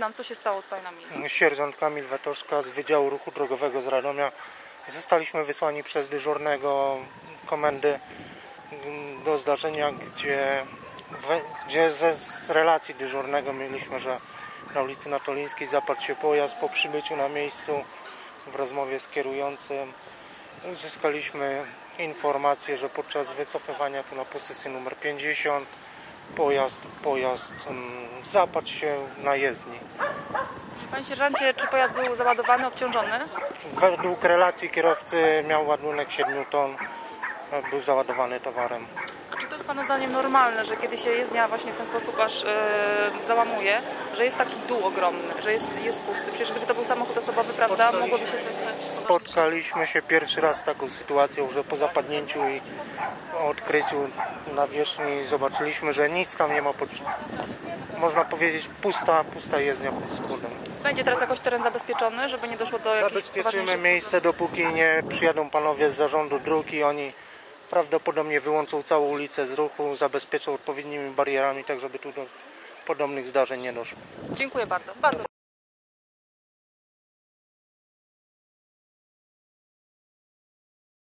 Nam co się stało tutaj na miejscu? Sierżant Kamil Wetoszka z Wydziału Ruchu Drogowego z Radomia. Zostaliśmy wysłani przez dyżurnego komendy do zdarzenia, gdzie, gdzie ze, z relacji dyżurnego mieliśmy, że na ulicy Natolińskiej zapadł się pojazd. Po przybyciu na miejscu w rozmowie z kierującym uzyskaliśmy informację, że podczas wycofywania tu na posesję numer 50 pojazd, pojazd zapadł się na jezdni. Panie sierżancie, czy pojazd był załadowany, obciążony? Według relacji kierowcy miał ładunek 7 ton, był załadowany towarem. A czy to jest Pana zdaniem normalne, że kiedy się jezdnia właśnie w ten sposób aż e, załamuje, że jest taki dół ogromny, że jest, jest pusty? Przecież gdyby to był samochód osobowy, prawda, mogłoby się coś stać. Spotkaliśmy się pierwszy raz z taką sytuacją, że po zapadnięciu i odkryciu nawierzchni zobaczyliśmy, że nic tam nie ma pod... Można powiedzieć pusta, pusta jezdnia pod spodem. Będzie teraz jakoś teren zabezpieczony, żeby nie doszło do jakichś Zabezpieczymy miejsce, dopóki nie przyjadą panowie z zarządu dróg i oni prawdopodobnie wyłączą całą ulicę z ruchu, zabezpieczą odpowiednimi barierami, tak żeby tu do podobnych zdarzeń nie doszło. Dziękuję bardzo. bardzo.